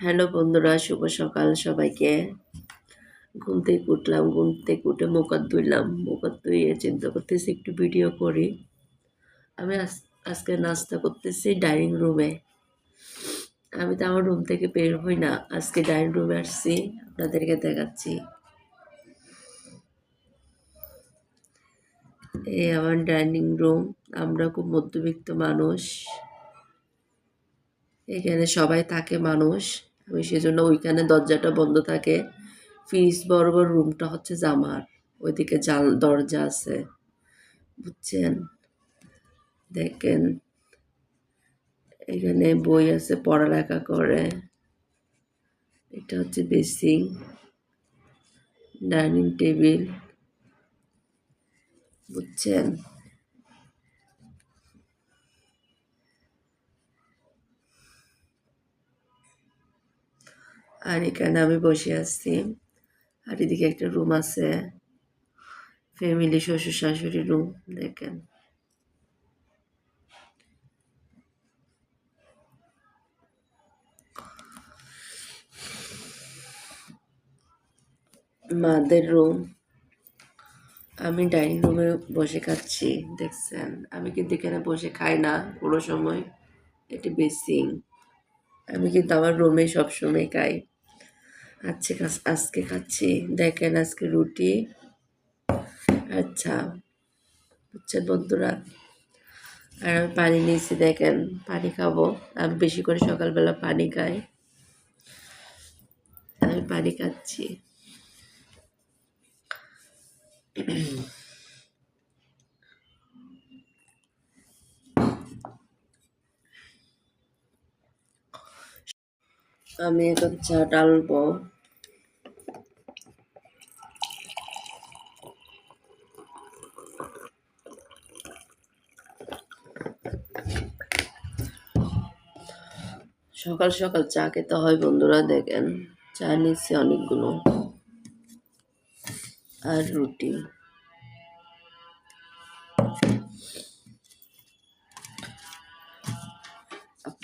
Hello বন্ধুরা, শুভ সকাল সবাইকে। ঘুম থেকে উঠলাম, ঘুম থেকে উঠে মুখ হাত ধুইলাম হাত ধুয়ে চিন্তা করতেছি একটু ভিডিও করি। আমি আজ- আজকে নাস্তা করতেছি ডাইনিং রুমে আমি তো আমার রুম থেকে বের হই না, আজকে ডাইনিং রুমে আসছি, আপনাদেরকে দেখাচ্ছি। এই আমার ডাইনিং রুম আমরা খুব মধ্যবিত্ত মানুষ। এখানে সবাই থাকে মানুষ। আমি সেজন্য ওইখানে দরজাটা বন্ধ থাকে। ফ্রিজ বরাবর রুমটা হচ্ছে জামার। ওইদিকে জাল, দরজা আছে। বুঝছেন? দেখেন। এখানে বই আছে, পড়ালেখা করে। এটা হচ্ছে বেসিং ডাইনিং টেবিল। বুঝছেন? আর এখানে আমি বসে আছি। আর এদিকে একটা রুম আছে। ফ্যামিলি শ্বশুর শাশুড়ি রুম দেখেন। মাদের রুম আমি ডাইনিং রুমে বসে খাচ্ছি, দেখছেন? আমি কিন্তু এখানে বসে খাই না কোনো সময়। এটি বেসিং আমি কিন্তু আমার রুমে সবসময় খাই। আজকে আজকে খাচ্ছি। দেখেন আজকে রুটি। আচ্ছা বুঝছেন বন্ধুরা? আর আমি পানি নিয়েছি, দেখেন, পানি খাব। আমি বেশি করে সকালবেলা পানি খাই। আমি পানি খাচ্ছি। আমি এখন চা ডালবো সকাল সকাল চা খেতে হয় বন্ধুরা, দেখেন। চা নিচ্ছি অনেকগুলো। আর রুটি।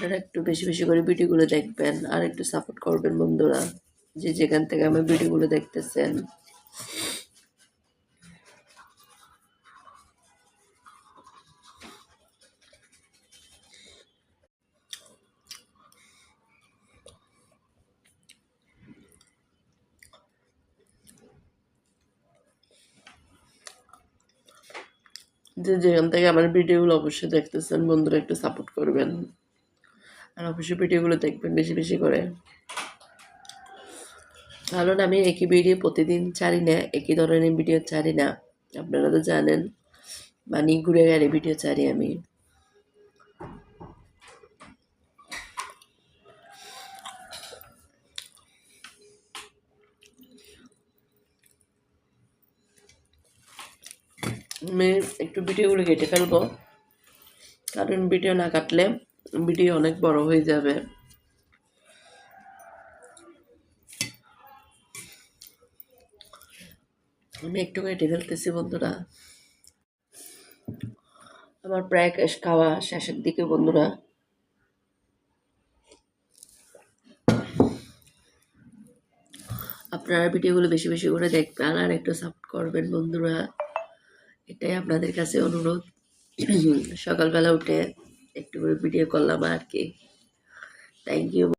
আপনারা একটু বেশি বেশি করে ভিডিওগুলো দেখবেন আর একটু সাপোর্ট করবেন বন্ধুরা। যে যেখান থেকে আমার ভিডিওগুলো দেখতেছেন। যে যেখান থেকে আমার ভিডিওগুলো অবশ্যই দেখতেছেন, বন্ধুরা একটু সাপোর্ট করবেন। আর অবশ্যই ভিডিওগুলো দেখবেন বেশি বেশি করে। কারণ আমি একই ভিডিও প্রতিদিন ছাড়ি না, একই ধরনের ভিডিও ছাড়ি না। আপনারা তো জানেন মানে ঘুরে গেলে ভিডিও ছাড়ি আমি। আমি একটু ভিডিওগুলো কেটে ফেলব। কারণ ভিডিও না কাটলে ভিডিও অনেক বড় হয়ে যাবে। আমি একটু কেটে ফেলতেছি বন্ধুরা। আমার প্রায় খাওয়া শেষের দিকে বন্ধুরা। আপনারা ভিডিওগুলো বেশি বেশি করে দেখবেন আর একটু সাপোর্ট করবেন বন্ধুরা। এটাই আপনাদের কাছে অনুরোধ। সকালবেলা উঠে একটু করে ভিডিও করলাম আর কি। Thank you